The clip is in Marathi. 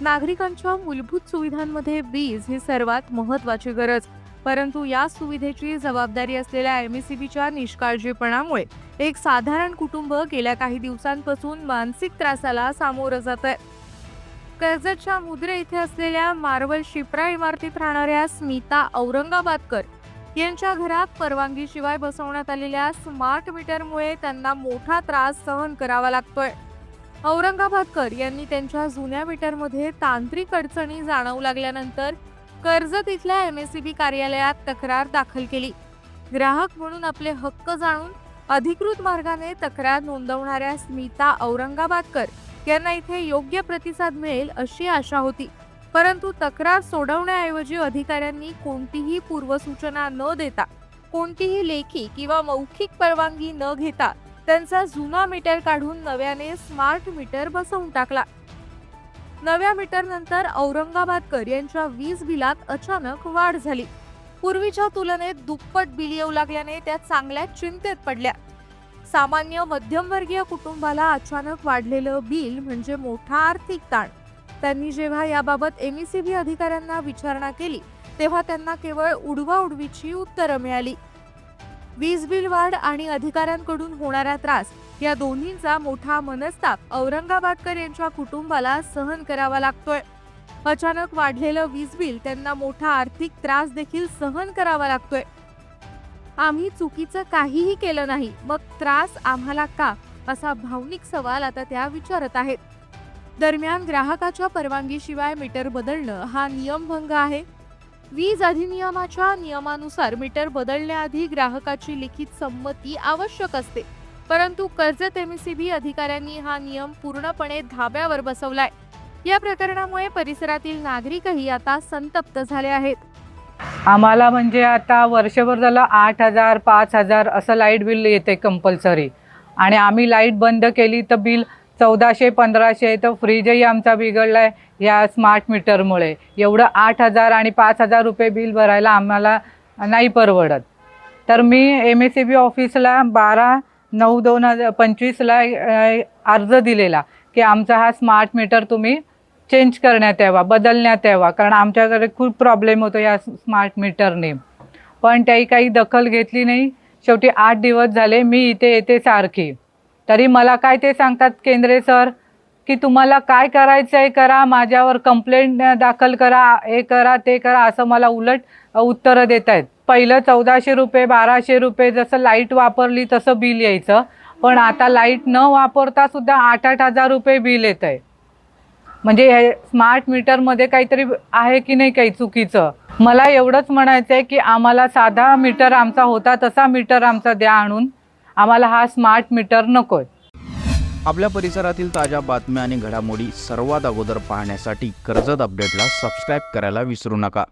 नागरिकांच्या मूलभूत सुविधांमध्ये वीज ही सर्वात महत्वाची गरज. परंतु या सुविधेची जबाबदारी असलेल्या एम एस बीच्या निष्काळजीपणामुळे एक साधारण कुटुंब गेल्या काही दिवसांपासून मानसिक त्रासाला सामोरं जात आहे कर्जतच्या मुद्रे इथे असलेल्या मार्बल शिप्रा इमारतीत राहणाऱ्या स्मिता औरंगाबादकर यांच्या घरात परवानगीशिवाय बसवण्यात आलेल्या स्मार्ट मीटरमुळे त्यांना मोठा त्रास सहन करावा लागतोय. औरंगाबादकर यांनी त्यांच्या जुन्या मीटरमध्ये तांत्रिक अडचणी जाणवू लागल्यानंतर कर्जत इथल्या बी कार्यालयात तक्रार दाखल केली. ग्राहक म्हणून आपले हक्क जाणून अधिकृत मार्गाने तक्रार नोंदवणाऱ्या स्मिता औरंगाबादकर यांना इथे योग्य प्रतिसाद मिळेल अशी आशा होती. परंतु तक्रार सोडवण्याऐवजी अधिकाऱ्यांनी कोणतीही पूर्वसूचना न देता कोणतीही लेखी किंवा मौखिक परवानगी न घेता त्यांचा जुना मीटर काढून नव्याने स्मार्ट मीटर बसवून टाकला. नव्या मीटर नंतर औरंगाबादकर यांच्या वीज बिलात अचानक वाढ झाली. पूर्वीच्या तुलनेत दुप्पट बिल येऊ लागल्याने त्या चांगल्या चिंतेत पडल्या. सामान्य मध्यमवर्गीय कुटुंबाला अचानक वाढलेलं बिल म्हणजे मोठा आर्थिक ताण. त्यांनी जेव्हा याबाबत एमईसीबी अधिकाऱ्यांना विचारणा केली तेव्हा त्यांना केवळ उडवाउडवीची उत्तरं मिळाली. वीज बिल वाढ आणि अधिकाऱ्यांकडून होणारा त्रास या दोन्हींचा मोठा मनस्ताप औरंगाबादकर यांच्या कुटुंबाला सहन करावा लागतोय. अचानक वाढलेलं वीज बिल त्यांना मोठा आर्थिक त्रास देखील सहन करावा लागतोय. आम्ही चुकीचं काहीही केलं नाही मग त्रास आम्हाला का? असा भावनिक सवाल आता त्या विचारत आहेत. दरम्यान ग्राहकाच्या परवानगीशिवाय मीटर बदलणं हा नियमभंग आहे. वीज अधिनियमाच्या नियमानुसार मीटर बदलण्याआधी ग्राहकाची लिखित संमती आवश्यक असते. परंतु कर्जत एमसीबी अधिकाऱ्यांनी हा नियम पूर्णपणे धाब्यावर बसवलाय. या प्रकरणामुळे परिसरातील नागरिकही आता संतप्त झाले आहेत. आम्हाला म्हणजे आता वर्षभर झालं आठ हजार पाच हजार असं लाइट बिल येते कंपल्सरी. आणि आम्ही लाइट बंद केली तर बिल चौदाशे पंधराशे तर फ्रीजही आमचा बिघडला आहे या स्मार्ट मीटरमुळे एवढं आठ हजार आणि पाच हजार रुपये बिल भरायला आम्हाला नाही परवडत. तर मी एम एस सी बी ऑफिसला बारा नऊ दोन हजार पंचवीसला अर्ज दिलेला की आमचा हा स्मार्ट मीटर तुम्ही चेंज करण्यात यावा बदलण्यात यावा. कारण आमच्याकडे खूप प्रॉब्लेम होतो या स्मार्ट मीटरने पण त्याही काही दखल घेतली नाही. शेवटी आठ दिवस झाले मी इथे येते सारखी. तरी मला काय ते सांगतात केंद्रे सर की तुम्हाला काय करायचं आहे करा माझ्यावर कंप्लेंट दाखल करा हे करा ते करा असं मला उलट उत्तरं देत आहेत पहिलं चौदाशे रुपये बाराशे रुपये जसं लाइट वापरली तसं बिल यायचं. पण आता लाइट न वापरता सुद्धा आठ आठ हजार रुपये बिल येत आहे म्हणजे हे स्मार्ट मीटरमध्ये काहीतरी आहे की नाही काही चुकीचं? मला एवढंच म्हणायचं आहे की आम्हाला साधा मीटर आमचा होता तसा मीटर आमचा द्या आणून. आम्हाला हा स्मार्ट मीटर नको आहे आपल्या परिसरातील ताज्या बातम्या आणि घडामोडी सर्वात अगोदर पाहण्यासाठी कर्जत अपडेटला सबस्क्राईब करायला विसरू नका.